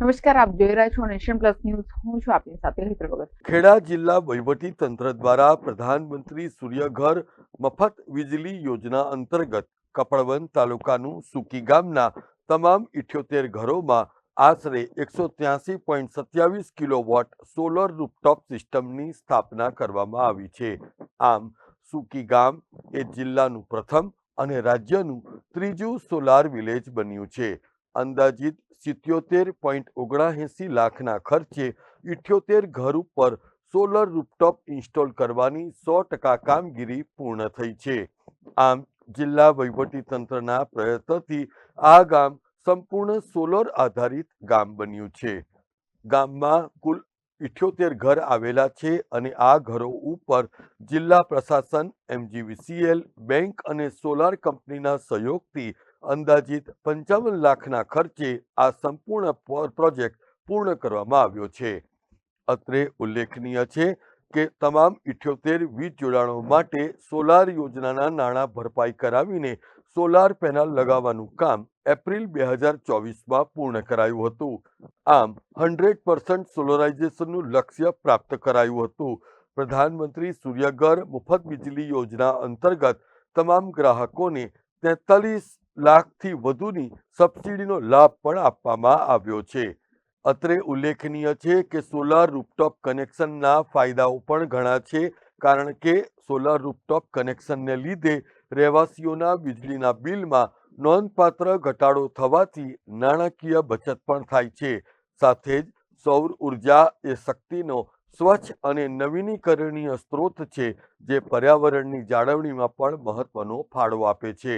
નમસ્કાર, આપ જોઈ રહ્યા છો નેશન પ્લસ ન્યૂઝ. હું છું આપની સાથે હેતર ભગત. ખેડા જિલ્લા વહીવટી તંત્ર દ્વારા પ્રધાનમંત્રી સૂર્યઘર મફત વીજળી યોજના અંતર્ગત કપડવન તાલુકાનું સુકી ગામના તમામ ઇઠ્યોતેર ઘરોમાં આશરે એકસો ત્યાસી પોઈન્ટ સત્યાવીસ કિલોવોટ સોલર રૂપટોપ સિસ્ટમની સ્થાપના કરવામાં આવી છે. આમ, સુકી ગામ એ જિલ્લાનું પ્રથમ અને રાજ્યનું ત્રીજું સોલાર વિલેજ બન્યું છે. અંદાજિત સિત્યોતેર પોઈન્ટ ઓગણાએંસી લાખના ખર્ચે ઇઠ્યોતેર ઘર ઉપર સોલર રૂપટોપ ઇન્સ્ટોલ કરવાની સો ટકા કામગીરી પૂર્ણ થઈ છે. આમ, જિલ્લા વહીવટી તંત્રના પ્રયત્નથી આ ગામ સંપૂર્ણ સોલર આધારિત ગામ બન્યું છે. ગામમાં કુલ ઇઠ્યોતેર ઘર આવેલા છે અને આ ઘરો ઉપર જિલ્લા પ્રશાસન એમજીવીસીએલ બેંક અને સોલાર કંપનીના સહયોગથી અંદાજિત પંચાવન લાખના ખર્ચે આ સંપૂર્ણ પ્રોજેક્ટ પૂર્ણ કરવામાં આવ્યો છે. અત્રે ઉલ્લેખનીય છે કે તમામ ઇઠ્યોતેર વીજ જોડાણો માટે સોલાર યોજનાના નાણાં ભરપાઈ કરાવીને સોલાર પેનલ લગાવવાનું કામ એપ્રિલ બે હજાર ચોવીસમાં પૂર્ણ કરાયું હતું. આમ હંડ્રેડ પર્સન્ટ સોલરાઇઝેશનનું લક્ષ્ય પ્રાપ્ત કરાયું હતું. પ્રધાનમંત્રી સૂર્યઘર મફત વીજળી યોજના અંતર્ગત તમામ ગ્રાહકોને તેતાલીસ લાખથી વધુની સબસિડીનો લાભ પણ આપવામાં આવ્યો છે. અત્રે ઉલ્લેખનીય છે કે સોલાર રૂપટોપ કનેક્શનના ફાયદાઓ પણ ઘણા છે, કારણ કે સોલાર રૂપટોપ કનેક્શનને લીધે રહેવાસીઓના વીજળીના બિલમાં નોંધપાત્ર ઘટાડો થવાથી નાણાકીય બચત પણ થાય છે. સાથે જ સૌર ઊર્જા એ શક્તિનો સ્વચ્છ અને નવીનીકરણીય સ્ત્રોત છે, જે પર્યાવરણની જાળવણીમાં પણ મહત્વનો ફાળો આપે છે.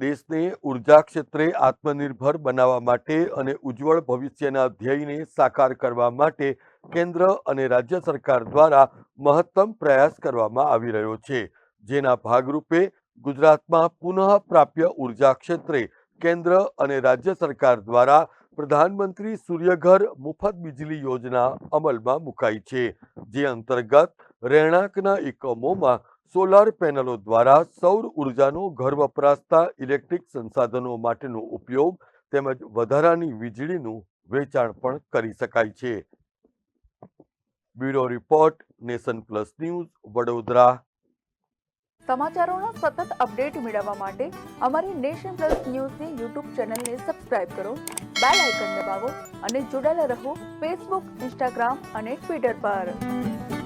દેશને ઊર્જા ક્ષેત્રે આત્મનિર્ભર બનાવવા માટે અને ઉજ્જવળ ભવિષ્યના ધ્યેયને સાકાર કરવા માટે કેન્દ્ર અને રાજ્ય સરકાર દ્વારા મહત્તમ પ્રયાસ કરવામાં આવી રહ્યો છે. જેના ભાગરૂપે ગુજરાતમાં પુનઃ પ્રાપ્ય ઊર્જા ક્ષેત્રે કેન્દ્ર અને રાજ્ય સરકાર દ્વારા પ્રધાનમંત્રી સૂર્યઘર મુફત વીજળી યોજના અમલમાં મુકાઈ છે. જે અંતર્ગત રહેણાંકના એકમોમાં સોલાર પેનલો દ્વારા સૌર ઉર્જાનો ઘર વપરાશતા ઇલેક્ટ્રિક સંસાધનો માટેનો ઉપયોગ તેમજ વધારાની વીજળીનું વેચાણ પણ કરી શકાય છે. Bureau report, nation plus news, Vadodara. સમાચારોનો સતત અપડેટ મેળવવા માટે અમારી નેશન પ્લસ ન્યૂઝની યુટ્યુબ ચેનલને સબસ્ક્રાઇબ કરો, બેલ આઇકન દબાવો અને જોડાયેલા રહો ફેસબુક, ઇન્સ્ટાગ્રામ અને ટ્વિટર પર.